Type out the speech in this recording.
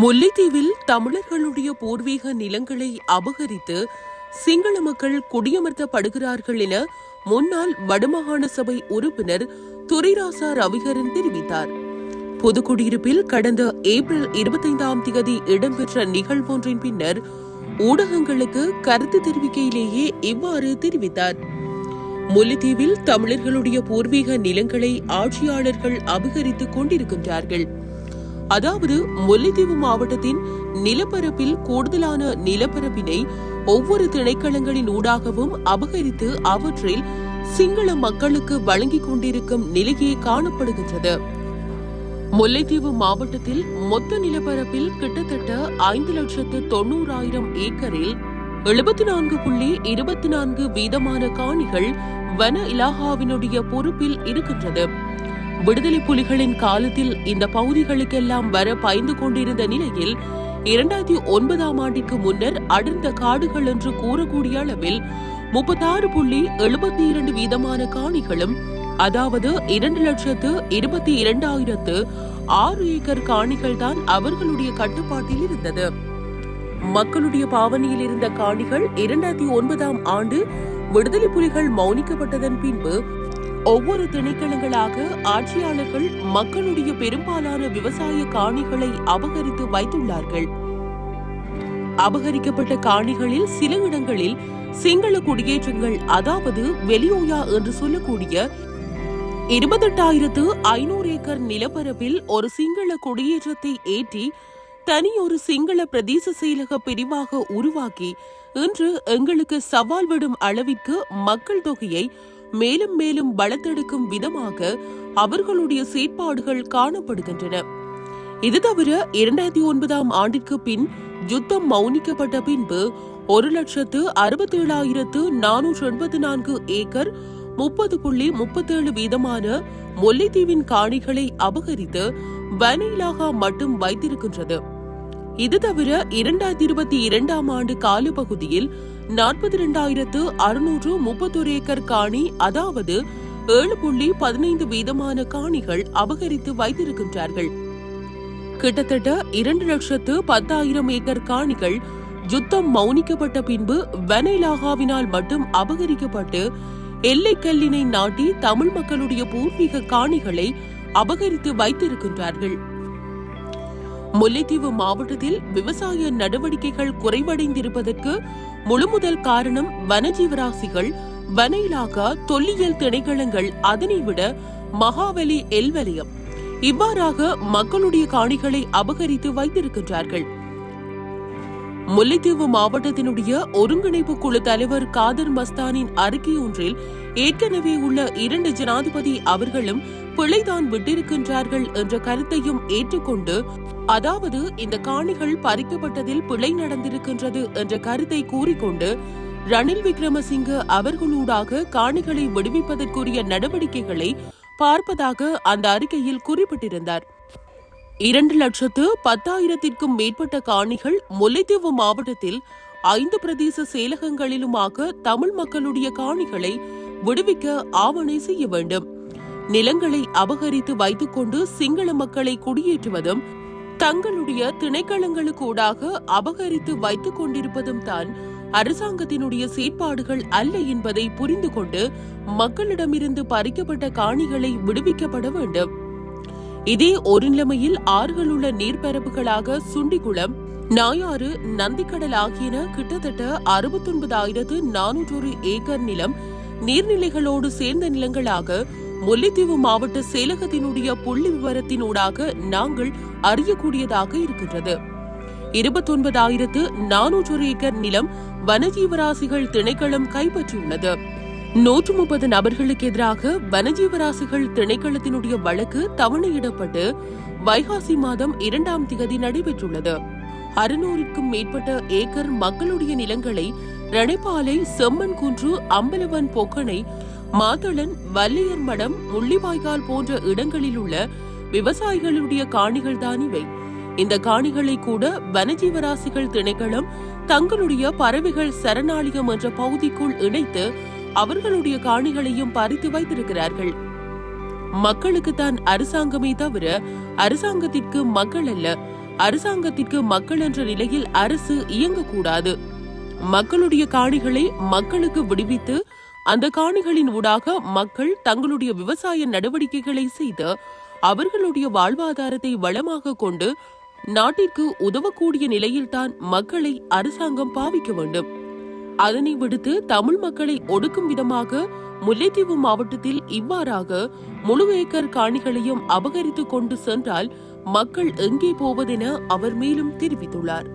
முல்லைத்தீவில் தமிழர்களுடைய பூர்வீக நிலங்களை அபகரித்து சிங்கள மக்கள் குடியமர்த்தப்படுகிறார்கள் என முன்னாள் வடமாகாண சபை உறுப்பினர் துரைராசா ரவிகரன் தெரிவித்தார். பொதுக்குடியிருப்பில் கடந்த ஏப்ரல் இருபத்தைந்தாம் தேதி இடம்பெற்ற நிகழ்வொன்றின் பின்னர் ஊடகங்களுக்கு கருத்து தெரிவிக்கையிலேயே இவ்வாறு தெரிவித்தார். முல்லைத்தீவில் தமிழர்களுடைய பூர்வீக நிலங்களை ஆட்சியாளர்கள் அபகரித்துக் கொண்டிருக்கின்றார்கள். அதாவது முல்லைத்தீவு மாவட்டத்தின் நிலப்பரப்பில் கூடுதலான நிலப்பரப்பினை ஒவ்வொரு திணைக்களங்களின் ஊடாகவும் அபகரித்து அவற்றில் சிங்கள மக்களுக்கு வழங்கிக் கொண்டிருக்கும் நிலையே காணப்படுகின்றது. முல்லைத்தீவு மாவட்டத்தில் மொத்த நிலப்பரப்பில் கிட்டத்தட்ட ஐந்து லட்சத்து தொண்ணூறாயிரம் ஏக்கரில் எழுபத்தி நான்கு புள்ளி இருபத்தி நான்கு வீதமான காணிகள் வன இலாகாவினுடைய பொறுப்பில் இருக்கின்றது. விடுதலை புலிகளின் காலத்தில் இந்த பகுதிகளுக்கெல்லாம் வர பயந்து கொண்டிருந்த நிலையில் இரண்டாயிரத்தி ஒன்பதாம் ஆண்டிற்கு முன்னர் அடர்ந்த காடுகள் என்று கூறக்கூடிய அளவில் முப்பத்தாறு புள்ளி எழுபத்தி இரண்டு வீதமான காணிகளும் அதாவது இரண்டு லட்சத்து இருபத்தி இரண்டாயிரத்து ஆறு ஏக்கர் காணிகள் தான் அவர்களுடைய கட்டுப்பாட்டில் இருந்தது. மக்களுடைய பாவனையில் இருந்த காணிகள் இரண்டாயிரத்தி ஒன்பதாம் ஆண்டு விடுதலை புலிகள் மௌனிக்கப்பட்டதன் பின்பு ஒவ்வொரு திணைக்களங்களாக ஆட்சியாளர்கள் மக்களுடைய பெரும்பாலான விவசாய காணிகளை அபகரித்து வைத்துள்ளார்கள். அபகரிக்கப்பட்ட காணிகளில் சில இடங்களில் சிங்கள குடியேற்றங்கள் அதாவது வெளியோயா என்று சொல்லக்கூடிய இருபத்தெட்டாயிரத்து ஐநூறு ஏக்கர் நிலப்பரப்பில் ஒரு சிங்கள குடியேற்றத்தை ஏற்றி தனியொரு சிங்கள பிரதேச செயலக பிரிவாக உருவாக்கி இன்று எங்களுக்கு சவால் விடும் அளவிற்கு மக்கள் தொகையை மேலும் மேலும் வளர்த்தெடுக்கும் விதமாக அவர்களுடைய செயற்பாடுகள் காணப்படுகின்றன. இது தவிர இரண்டாயிரத்தி ஒன்பதாம் ஆண்டிற்கு பின் யுத்தம் மௌனிக்கப்பட்ட பின்பு ஒரு லட்சத்து அறுபத்தி ஏழாயிரத்து நானூற்று எண்பத்தி நான்கு ஏக்கர் முப்பது புள்ளி முப்பத்தேழு வீதமான முல்லைத்தீவின் காணிகளை அபகரித்து வன இலாகா மட்டும் வைத்திருக்கின்றது. இது தவிர இரண்டாயிரத்தி இருபத்தி இரண்டாம் ஆண்டு காலப்பகுதியில் நாற்பத்தி இரண்டாயிரத்து அறுநூற்று முப்பத்தொரு ஏக்கர் காணி அதாவது ஏழு புள்ளி பதினைந்து வீதமான காணிகள் அபகரித்து வைத்திருக்கின்றார்கள். கிட்டத்தட்ட இரண்டு லட்சத்து பத்தாயிரம் ஏக்கர் காணிகள் யுத்தம் மௌனிக்கப்பட்ட பின்பு வெனைலாகாவினால் மட்டும் அபகரிக்கப்பட்டு எல்லைக்கல்லினை நாட்டி தமிழ் மக்களுடைய பூர்வீக காணிகளை அபகரித்து வைத்திருக்கின்றார்கள். முல்லைத்தீவு மாவட்டத்தில் விவசாய நடவடிக்கைகள் குறைவடைந்திருப்பதற்கு முழுமுதல் காரணம் வனஜீவராசிகள். வன இலாகா தொல்லியல் திணைக்களங்கள் அதனை விட மகாவலி எல்வலயம் இவ்வாறாக மக்களுடைய காணிகளை அபகரித்து வைத்திருக்கின்றார்கள். முல்லைத்தீவு மாவட்டத்தினுடைய ஒருங்கிணைப்பு குழு தலைவர் காதர் மஸ்தானின் அறிக்கை ஒன்றில் ஏற்கனவே உள்ள இரண்டு ஜனாதிபதி அவர்களும் பிழைதான் விட்டிருக்கின்றார்கள் என்ற கருத்தையும் ஏற்றுக்கொண்டு அதாவது இந்த காணிகள் பறிக்கப்பட்டதில் பிழை நடந்திருக்கின்றது என்ற கருத்தை கூறிக்கொண்டு ரணில் விக்ரமசிங்க அவர்களூடாக காணிகளை விடுவிப்பதற்குரிய நடவடிக்கைகளை பார்ப்பதாக அந்த அறிக்கையில் குறிப்பிட்டிருந்தார். இரண்டு லட்சத்து பத்தாயிரத்திற்கும் மேற்பட்ட காணிகள் முல்லைத்தீவு மாவட்டத்தில் ஐந்து பிரதேச செயலகங்களிலுமாக தமிழ் மக்களுடைய காணிகளை விடுவிக்க ஆவணை செய்ய வேண்டும். நிலங்களை அபகரித்து வைத்துக்கொண்டு சிங்கள மக்களை குடியேற்றுவதும் தங்களுடைய திணைக்களங்களுக்கூடாக அபகரித்து வைத்துக் கொண்டிருப்பதும் தான் அரசாங்கத்தினுடைய செயற்பாடுகள் அல்ல என்பதை புரிந்து கொண்டு மக்களிடமிருந்து பறிக்கப்பட்ட காணிகளை விடுவிக்கப்பட வேண்டும். இதே ஒரு நிலைமையில் ஆறுகளுள்ள நீர்ப்பரப்புகளாக சுண்டிகுளம் நாயாறு நந்திக்கடல் ஆகியன கிட்டத்தட்ட அறுபத்தொன்பதாயிரத்து நானூற்றொரு ஏக்கர் நிலம் நீர்நிலைகளோடு சேர்ந்த நிலங்களாக முல்லைத்தீவு மாவட்ட செயலகத்தினுடைய புள்ளி விவரத்தினூடாக நாங்கள் அறியக்கூடியதாக இருக்கின்றது. இருபத்தொன்பதாயிரத்து நானூற்றொரு ஏக்கர் நிலம் வனஜீவராசிகள் திணைக்களம் கைப்பற்றியுள்ளது. நூற்று முப்பது நபர்களுக்கு எதிராக வனஜீவராசிகள் திணைக்களத்தினுடைய வழக்கு தவணையிடப்பட்டு வைகாசி மாதம் இரண்டாம் திகதி நடைபெற்றுள்ளது. அறுநூறுக்கும் மேற்பட்ட ஏக்கர் மக்களுடைய நிலங்களை ரணைப்பாலை செம்மன் குன்று அம்பலவன் பொக்கனை மாதளன் வல்லியர் மடம் முள்ளிவாய்க்கால் போன்ற இடங்களில் உள்ள விவசாயிகளுடைய காணிகள் தான் இவை. இந்த காணிகளை கூட வனஜீவராசிகள் திணைக்களம் தங்களுடைய பறவைகள் சரணாலயம் என்ற பகுதிக்குள் இணைத்து அவர்களுடைய காணிகளையும் பறித்து வைத்திருக்கிறார்கள். மக்களுக்கு தான் அரசாங்கமே தவிர அரசாங்கத்திற்கு மக்கள் அல்ல அரசாங்கத்திற்கு மக்கள் என்ற நிலையில் அரசு இயங்கக்கூடாது. மக்களுடைய காணிகளை மக்களுக்கு விடுவித்து அந்த காணிகளின் ஊடாக மக்கள் தங்களுடைய விவசாய நடவடிக்கைகளை செய்து அவர்களுடைய வாழ்வாதாரத்தை வளமாக கொண்டு நாட்டிற்கு உதவக்கூடிய நிலையில்தான் மக்களை அரசாங்கம் பாவிக்க வேண்டும். அதனை விடுத்து தமிழ் மக்களை ஒடுக்கும் விதமாக முல்லைத்தீவு மாவட்டத்தில் இவ்வாறாக முழு ஏக்கர் காணிகளையும் அபகரித்துக் கொண்டு சென்றால் மக்கள் எங்கே போவதென அவர் மேலும் தெரிவித்துள்ளார்.